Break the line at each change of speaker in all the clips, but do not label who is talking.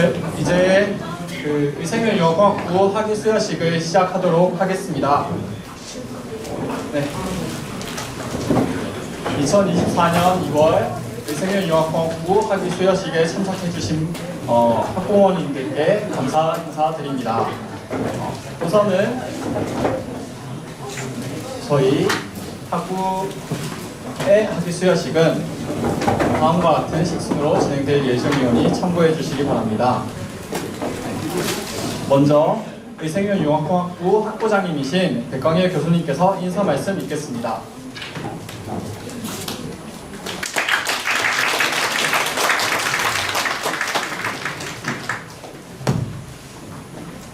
네, 이제 그 의생명유아과학부 학위 수여식을 시작하도록 하겠습니다. 네. 2024년 2월 의생명유아과학부 학위 수여식에 참석해주신 어, 학부모님들께 감사 인사드립니다. 어, 우선은 저희 학부의 학위 수여식은 다음과 같은 식순으로 진행될 예정이오니 참고해 주시기 바랍니다. 먼저 의생명융합공학부 학부장님이신 백광일 교수님께서 인사 말씀 있겠습니다.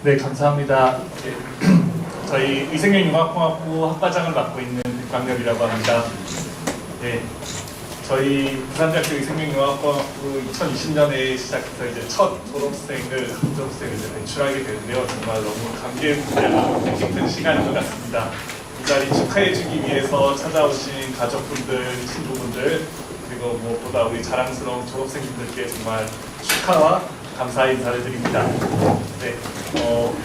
네, 감사합니다. 네, 저희 의생명융합공학부 학과장을 맡고 있는 백광렬이라고 합니다. 네, 저희 부산대학교 의생명융합공학부 2020년에 시작해서 이제 첫 졸업생을 졸업생을 이제 배출하게 되는데요. 정말 너무 감개무량하고 뜻깊은 시간인 것 같습니다. 이 자리 축하해주기 위해서 찾아오신 가족분들, 친구분들 그리고 무엇보다 우리 자랑스러운 졸업생분들께 정말 축하와 감사 인사를 드립니다. 네, 어,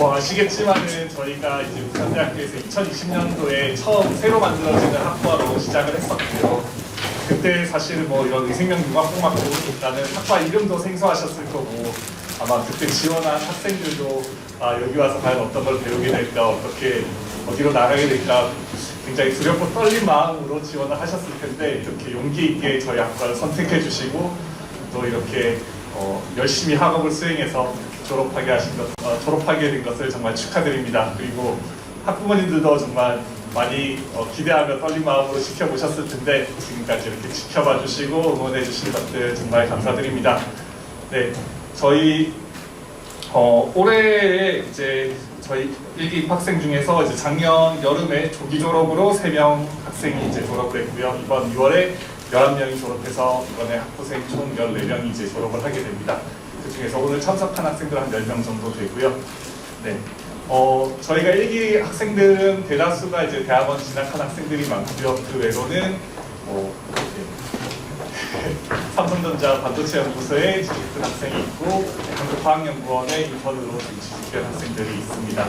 뭐 아시겠지만은 저희가 이제 부산대학교에서 2020년도에 처음 새로 만들어지는 학과로 시작을 했었고요. 그때 사실 뭐 이런 의생명 융합공학부라는 학과 이름도 생소하셨을 거고 아마 그때 지원한 학생들도 아 여기 와서 과연 어떤 걸 배우게 될까 어떻게 어디로 나가게 될까 굉장히 두렵고 떨린 마음으로 지원을 하셨을 텐데 이렇게 용기 있게 저희 학과를 선택해 주시고 또 이렇게 어, 열심히 학업을 수행해서 졸업하게 하신 것, 어, 졸업하게 된 것을 정말 축하드립니다. 그리고 학부모님들도 정말 많이 어, 기대하며 떨린 마음으로 지켜보셨을 텐데 지금까지 이렇게 지켜봐 주시고 응원해 주신 것들 정말 감사드립니다. 네, 저희 어, 올해 이제 저희 일기 입학생 중에서 이제 작년 여름에 조기 졸업으로 3명 학생이 이제 졸업을 했고요. 이번 6월에 11명이 졸업해서 이번에 학부생 총 14명이 이제 졸업을 하게 됩니다. 그 중에서 오늘 참석한 학생들 한 10명 정도 되고요. 네. 어, 저희가 일기 학생들은 대다수가 이제 대학원 진학한 학생들이 많고요. 그 외로는 뭐, 네. 삼성전자 반도체 연구소에 취직한 학생이 있고 한국화학연구원의 인턴으로 취직된 학생들이 있습니다.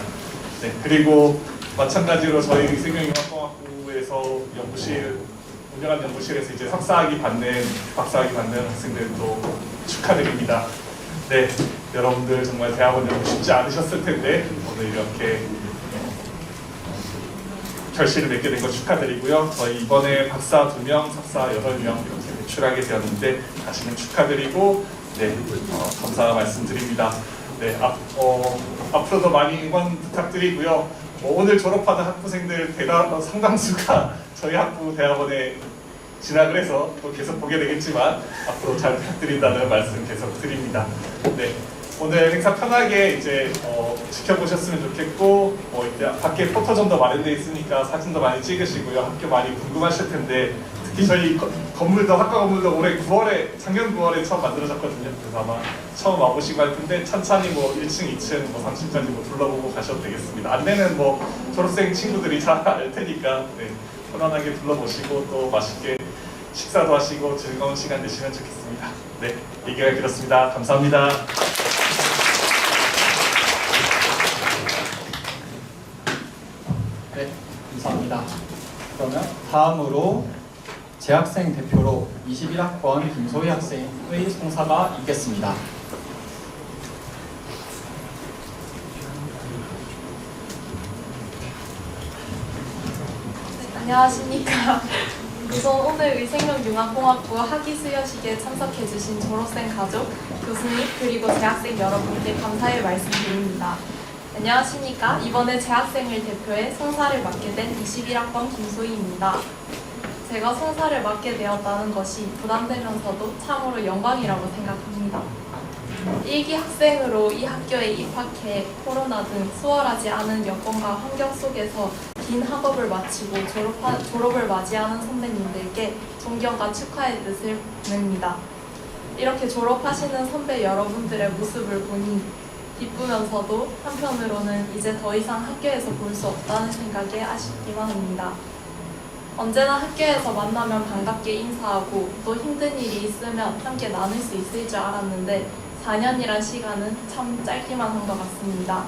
네, 그리고 마찬가지로 저희 의생명융합공학부에서 연구실 운영한 연구실에서 이제 석사학위 받는 박사학위 받는 학생들도 축하드립니다. 네, 여러분들 정말 대학원 연구 쉽지 않으셨을 텐데 오늘 이렇게 결실을 맺게 된 거 축하드리고요. 저희 이번에 박사 2명, 석사 8명 이렇게 배출하게 되었는데 다시는 축하드리고 네, 어, 감사 말씀드립니다. 네, 앞, 어, 앞으로도 많이 응원 부탁드리고요. 어, 오늘 졸업하는 학부생들 어, 상당수가 저희 학부 대학원에 진학을 해서 또 계속 보게 되겠지만 앞으로 잘 부탁드린다는 말씀 계속 드립니다. 네. 오늘 행사 편하게 이제 어, 지켜보셨으면 좋겠고 뭐 이제 밖에 포토존도 마련돼 있으니까 사진도 많이 찍으시고요 학교 많이 궁금하실 텐데 특히 저희 거- 건물도 학과 건물도 올해 9월에 작년 9월에 처음 만들어졌거든요 그래서 아마 처음 와보시고 할 텐데 천천히 뭐 1층, 2층, 뭐 3층까지 뭐 둘러보고 가셔도 되겠습니다 안내는 뭐 졸업생 친구들이 잘 알 테니까 네, 편안하게 둘러보시고 또 맛있게 식사도 하시고 즐거운 시간 되시면 좋겠습니다 네 얘기가 길었습니다 감사합니다.
네, 감사합니다. 그러면 다음으로 재학생 대표로 21학번 김소희 학생의 송사가 있겠습니다.
안녕하십니까. 우선 오늘 의생명융합공학부 학위 수여식에 참석해주신 졸업생 가족, 교수님, 그리고 재학생 여러분께 감사의 말씀드립니다. 안녕하십니까. 이번에 재학생을 대표해 송사를 맡게 된 21학번 김소희입니다. 제가 송사를 맡게 되었다는 것이 부담되면서도 참으로 영광이라고 생각합니다. 일기 학생으로 이 학교에 입학해 코로나 등 수월하지 않은 여건과 환경 속에서 긴 학업을 마치고 졸업하, 졸업을 맞이하는 선배님들께 존경과 축하의 뜻을 보냅니다. 이렇게 졸업하시는 선배 여러분들의 모습을 보니 기쁘면서도 한편으로는 이제 더 이상 학교에서 볼 수 없다는 생각에 아쉽기만 합니다. 언제나 학교에서 만나면 반갑게 인사하고 또 힘든 일이 있으면 함께 나눌 수 있을 줄 알았는데 4년이란 시간은 참 짧기만 한 것 같습니다.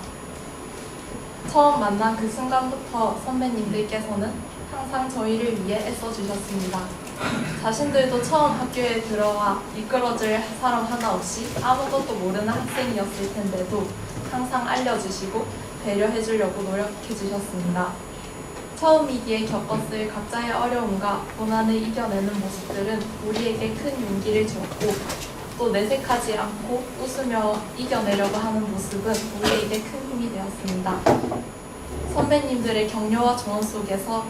처음 만난 그 순간부터 선배님들께서는 항상 저희를 위해 애써주셨습니다. 자신들도 처음 학교에 들어와 이끌어줄 사람 하나 없이 아무것도 모르는 학생이었을 텐데도 항상 알려주시고 배려해주려고 노력해주셨습니다. 처음이기에 겪었을 각자의 어려움과 고난을 이겨내는 모습들은 우리에게 큰 용기를 주었고 또 내색하지 않고 웃으며 이겨내려고 하는 모습은 우리에게 큰 되었습니다. 선배님들의 격려와 조언 속에서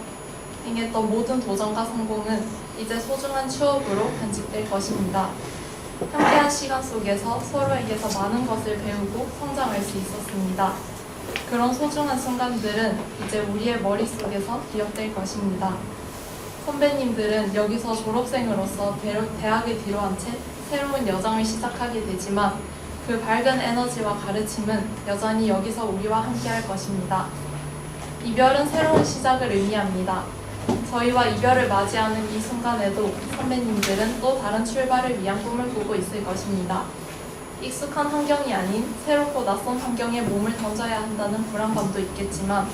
행했던 모든 도전과 성공은 이제 소중한 추억으로 간직될 것입니다. 함께한 시간 속에서 서로에게서 많은 것을 배우고 성장할 수 있었습니다. 그런 소중한 순간들은 이제 우리의 머릿속에서 기억될 것입니다. 선배님들은 여기서 졸업생으로서 대- 대학을 뒤로한 채 새로운 여정을 시작하게 되지만 그 밝은 에너지와 가르침은 여전히 여기서 우리와 함께할 것입니다. 이별은 새로운 시작을 의미합니다. 저희와 이별을 맞이하는 이 순간에도 선배님들은 또 다른 출발을 위한 꿈을 꾸고 있을 것입니다. 익숙한 환경이 아닌 새롭고 낯선 환경에 몸을 던져야 한다는 불안감도 있겠지만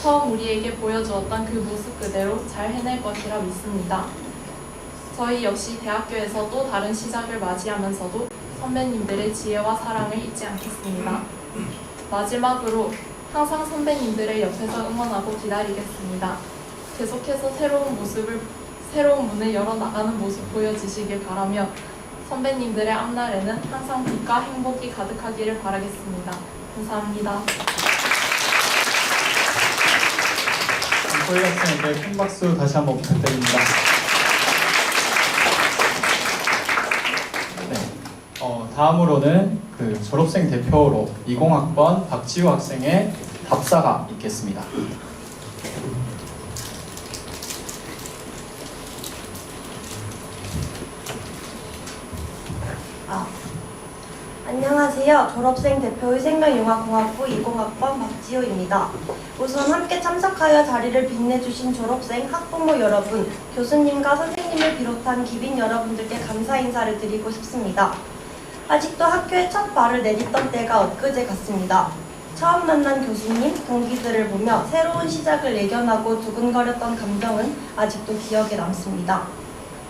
처음 우리에게 보여주었던 그 모습 그대로 잘 해낼 것이라 믿습니다. 저희 역시 대학교에서 또 다른 시작을 맞이하면서도 선배님들의 지혜와 사랑을 잊지 않겠습니다. 마지막으로 항상 선배님들의 옆에서 응원하고 기다리겠습니다. 계속해서 새로운 모습을 새로운 문을 열어 나가는 모습 보여주시길 바라며 선배님들의 앞날에는 항상 빛과 행복이 가득하기를 바라겠습니다. 감사합니다.
저희 학생에게 큰 박수 다시 한번 부탁드립니다. 네. 어, 다음으로는 그 졸업생 대표로 20학번 박지우 학생의 답사가 있겠습니다.
아, 안녕하세요. 졸업생 대표의 생명융합공학부 20학번 박지호입니다. 우선 함께 참석하여 자리를 빛내주신 졸업생, 학부모 여러분, 교수님과 선생님을 비롯한 기빈 여러분들께 감사 인사를 드리고 싶습니다. 아직도 학교에 첫 발을 내딛던 때가 엊그제 같습니다. 처음 만난 교수님, 동기들을 보며 새로운 시작을 예견하고 두근거렸던 감정은 아직도 기억에 남습니다.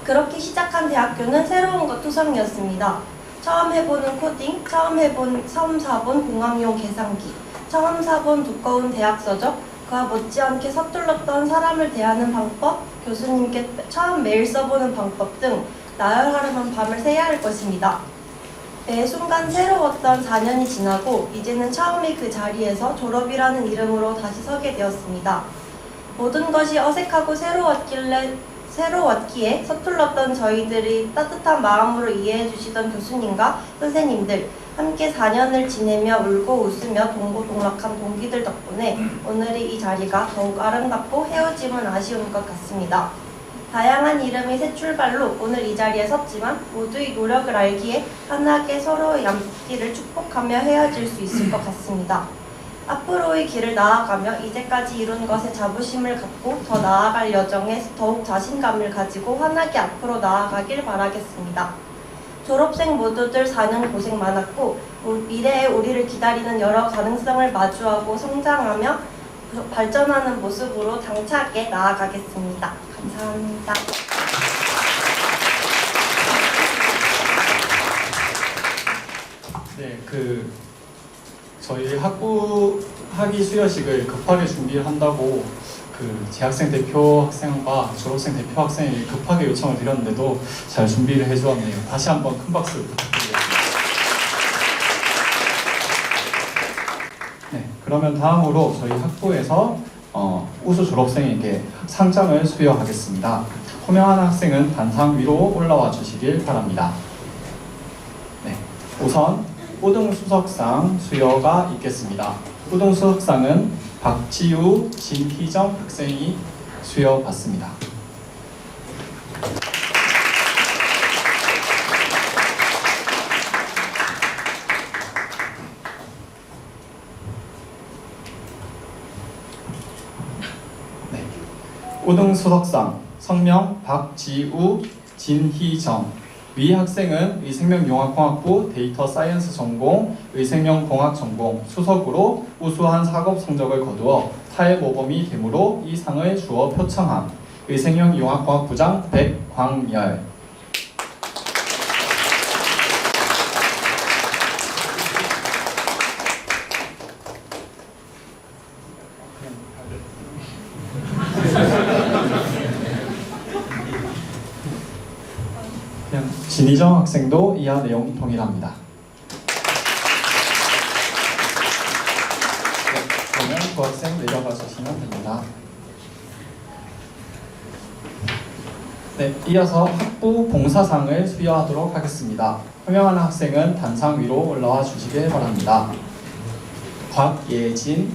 그렇게 시작한 대학교는 새로운 것 투성이었습니다. 처음 해보는 코딩, 처음 해본 처음 사본 공학용 계산기, 처음 사본 두꺼운 대학 서적, 그와 못지않게 서툴렀던 사람을 대하는 방법, 교수님께 처음 메일 써보는 방법 등 나열하려면 밤을 새야 할 것입니다. 매 순간 새로웠던 4년이 지나고 이제는 처음이 그 자리에서 졸업이라는 이름으로 다시 서게 되었습니다. 모든 것이 어색하고 새로웠길래 새로웠기에 서툴렀던 저희들이 따뜻한 마음으로 이해해 주시던 교수님과 선생님들 함께 4년을 지내며 울고 웃으며 동고동락한 동기들 덕분에 오늘의 이 자리가 더욱 아름답고 헤어짐은 아쉬운 것 같습니다. 다양한 이름의 새 출발로 오늘 이 자리에 섰지만 모두의 노력을 알기에 환하게 서로의 앞길을 축복하며 헤어질 수 있을 것 같습니다. 앞으로의 길을 나아가며 이제까지 이룬 것에 자부심을 갖고 더 나아갈 여정에 더욱 자신감을 가지고 환하게 앞으로 나아가길 바라겠습니다. 졸업생 모두들 4년 고생 많았고 우- 미래에 우리를 기다리는 여러 가능성을 마주하고 성장하며 발전하는 모습으로 당차게 나아가겠습니다. 감사합니다.
네, 그 저희 학부 학위 수여식을 급하게 준비를 한다고 그 재학생 대표 학생과 졸업생 대표 학생이 급하게 요청을 드렸는데도 잘 준비를 해주었네요. 다시 한번 큰 박수 부탁드리겠습니다. 네, 그러면 다음으로 저희 학부에서 어, 우수 졸업생에게 상장을 수여하겠습니다. 호명한 학생은 단상 위로 올라와 주시길 바랍니다. 네, 우선 우등수석상 수여가 있겠습니다. 우등수석상은 박지우, 진희정 학생이 수여받습니다. 우등 수석상 성명 박지우 진희정 위 학생은 의생명융합공학부 데이터 사이언스 전공, 의생명공학 전공 수석으로 우수한 사업 성적을 거두어 타의 모범이 되므로 이 상을 주어 표창함. 의생명융합공학부장 백광열. 그냥 진희정 학생도 이하 내용 동일합니다. 네, 그러면 그 학생 내려가 주시면 됩니다. 네, 이어서 학부 봉사상을 수여하도록 하겠습니다. 호명하는 학생은 단상 위로 올라와 주시길 바랍니다. 곽예진,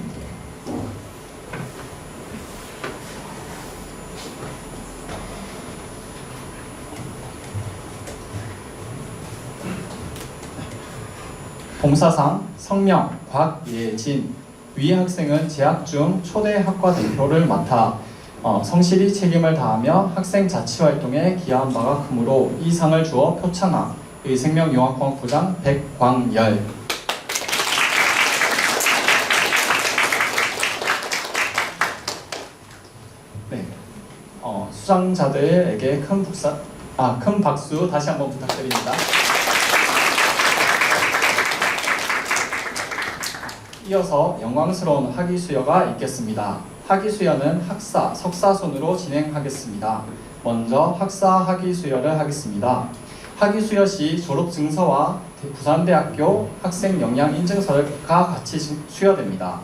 봉사상 성명 곽예진. 위 학생은 재학 중 초대 학과 대표를 맡아 어, 성실히 책임을 다하며 학생 자치 활동에 기여한 바가 크므로 이 상을 주어 표창함 의 생명융합공학 부장 백광열. 네, 어, 수상자들에게 큰 북사 아, 큰 박수 다시 한번 부탁드립니다. 이어서 영광스러운 학위 수여가 있겠습니다. 학위 수여는 학사, 석사 순으로 진행하겠습니다. 먼저 학사 학위 수여를 하겠습니다. 학위 수여 시 졸업 증서와 부산대학교 학생 역량 인증서가 같이 수여됩니다.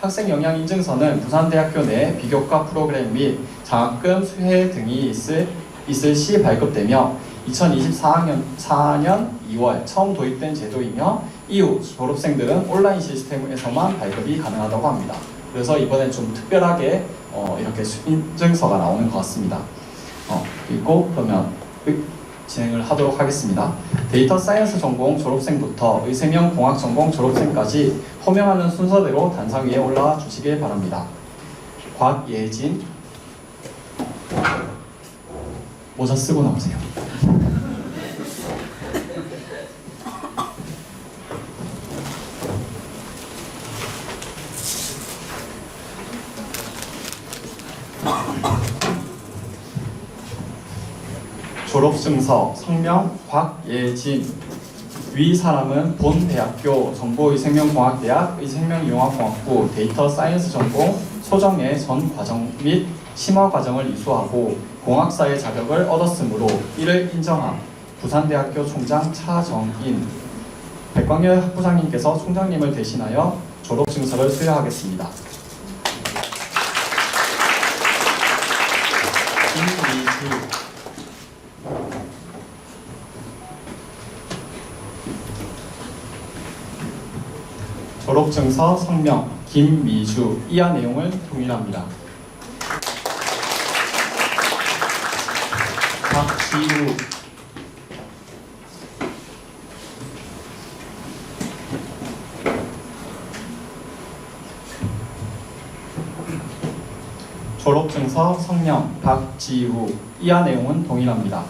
학생 역량 인증서는 부산대학교 내 비교과 프로그램 및 장학금 수혜 등이 있을, 있을 시 발급되며 2024년 4년 2월 처음 도입된 제도이며 이후 졸업생들은 온라인 시스템에서만 발급이 가능하다고 합니다. 그래서 이번엔 좀 특별하게 어, 이렇게 수- 인증서가 나오는 것 같습니다. 어, 그리고 그러면 의- 진행을 하도록 하겠습니다. 데이터 사이언스 전공 졸업생부터 의세명 공학 전공 졸업생까지 호명하는 순서대로 단상 위에 올라와 주시길 바랍니다. 곽예진 모자 쓰고 나오세요. 졸업증서 성명 곽예진. 위 사람은 본 대학교 정보의생명공학대학 의생명융합공학부 데이터 사이언스 전공 소정의 전 과정 및 심화 과정을 이수하고 공학사의 자격을 얻었으므로 이를 인정함. 부산대학교 총장 차정인. 백광열 학부장님께서 총장님을 대신하여 졸업증서를 수여하겠습니다. 김미주 졸업증서 성명 김미주 이하 내용을 동일합니다. 박지우 졸업증서 성명 박지우 이하 내용은 동일합니다.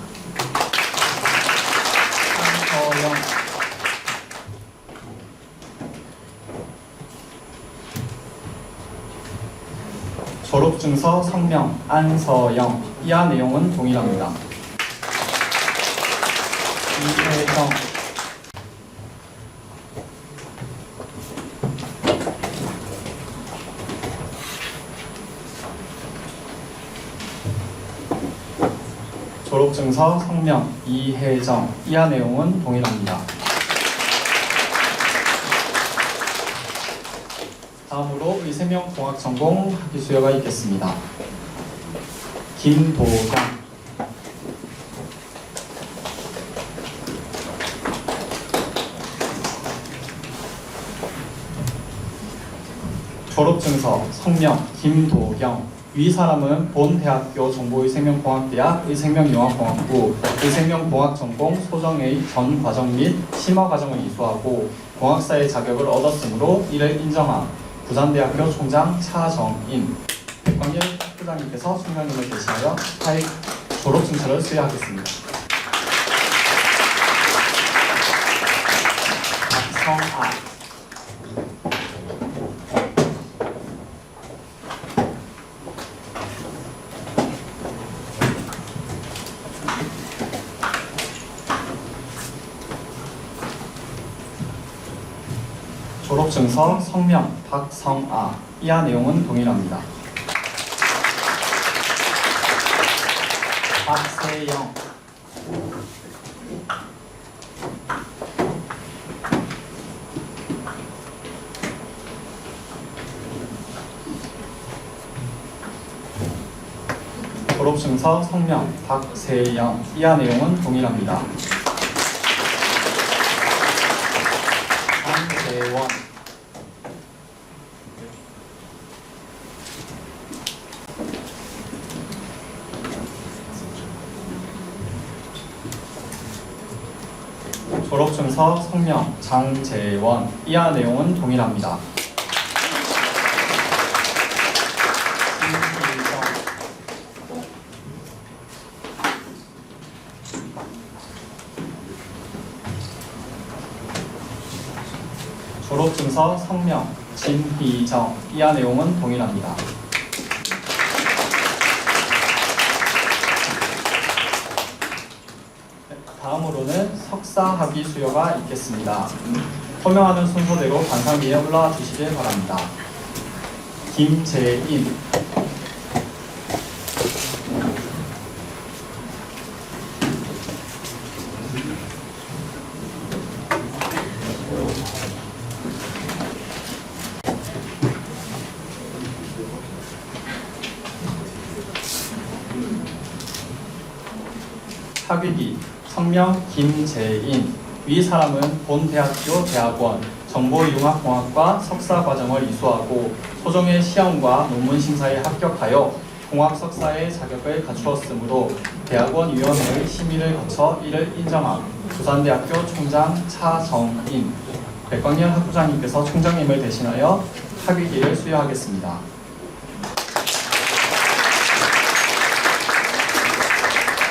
한서영 졸업증서 성명 안서영 이하 내용은 동일합니다. 이혜정 졸업증서 성명 이혜정 이하 내용은 동일합니다. 다음으로 의세명 공학 전공 학위 수여가 있겠습니다. 김도경 졸업증서 성명 김도경. 위 사람은 본 대학교 정보의생명공학대학 의생명융합공학부 의생명공학 전공 소정의 전 과정 및 심화 과정을 이수하고 공학사의 자격을 얻었으므로 이를 인정함 부산대학교 총장 차정인 백광열 부장님께서 총장님을 대신하여 사회 졸업 증서를 수여하겠습니다. 박성아 졸업증서 성명 박성아 이하 내용은 동일합니다. 박세영 졸업 증서 성명 박세영 이하 내용은 동일합니다. 한재원 졸업증서 성명 장재원 이하 내용은 동일합니다. 졸업증서 성명 진희정 이하 내용은 동일합니다. 네, 다음으로는 석사 학위 수요가 있겠습니다. 설명하는 순서대로 관상 위에 올라와 주시길 바랍니다. 김재인 학위기 성명 김재인. 위 사람은 본 대학교 대학원 정보융합공학과 석사 과정을 이수하고 소정의 시험과 논문 심사에 합격하여 공학 석사의 자격을 갖추었으므로 대학원 위원회의 심의를 거쳐 이를 인정함. 부산대학교 총장 차정인. 백광열 학부장님께서 총장님을 대신하여 학위기를 수여하겠습니다.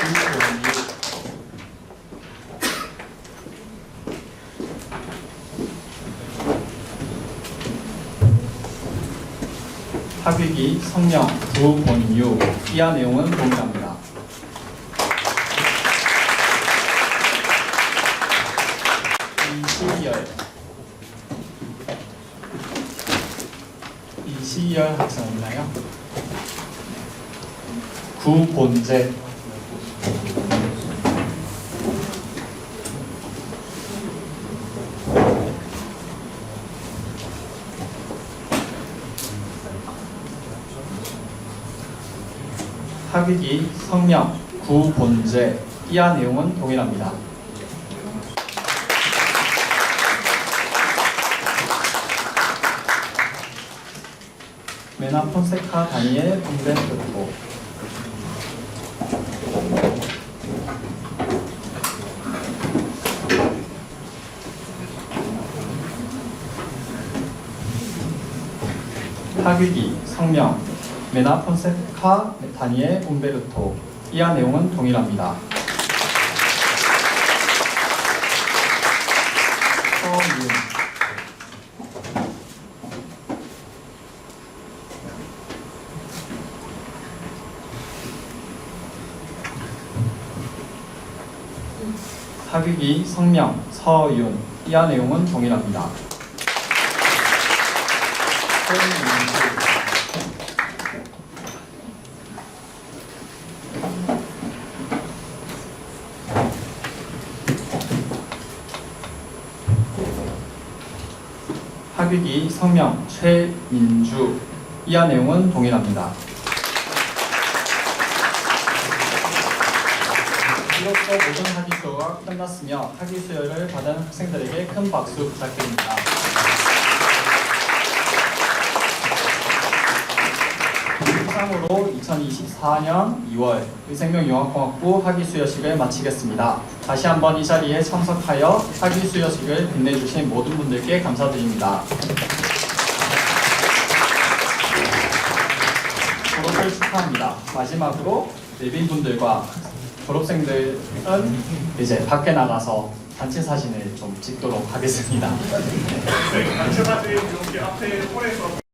이소희 학위기 성명 구본유 이하 내용은 동일합니다. 이시열 이시열 학생 있나요? 구본재 학위기 성명 구본재 이하 내용은 동일합니다. 메나 폰세카 다니엘 홈벤토토 학위기 성명 메나 폰세카 다니엘 움베르토 이하 내용은 동일합니다. 서윤 학위기 성명 서윤 이하 내용은 동일합니다. 손민주 학위기 성명 최민주 이하 내용은 동일합니다. 이로써 모든 학위 수요가 끝났으며 학위 수요를 받은 학생들에게 큰 박수 부탁드립니다. 이상으로 2024년 2월 의생명융합공학부 학위 수여식을 마치겠습니다. 다시 한번 이 자리에 참석하여 학위 수여식을 빛내주신 모든 분들께 감사드립니다. 축하합니다. 마지막으로 내빈분들과 졸업생들은 이제 밖에 나가서 단체 사진을 좀 찍도록 하겠습니다.
네, 단체 사진 여기 앞에 홀에서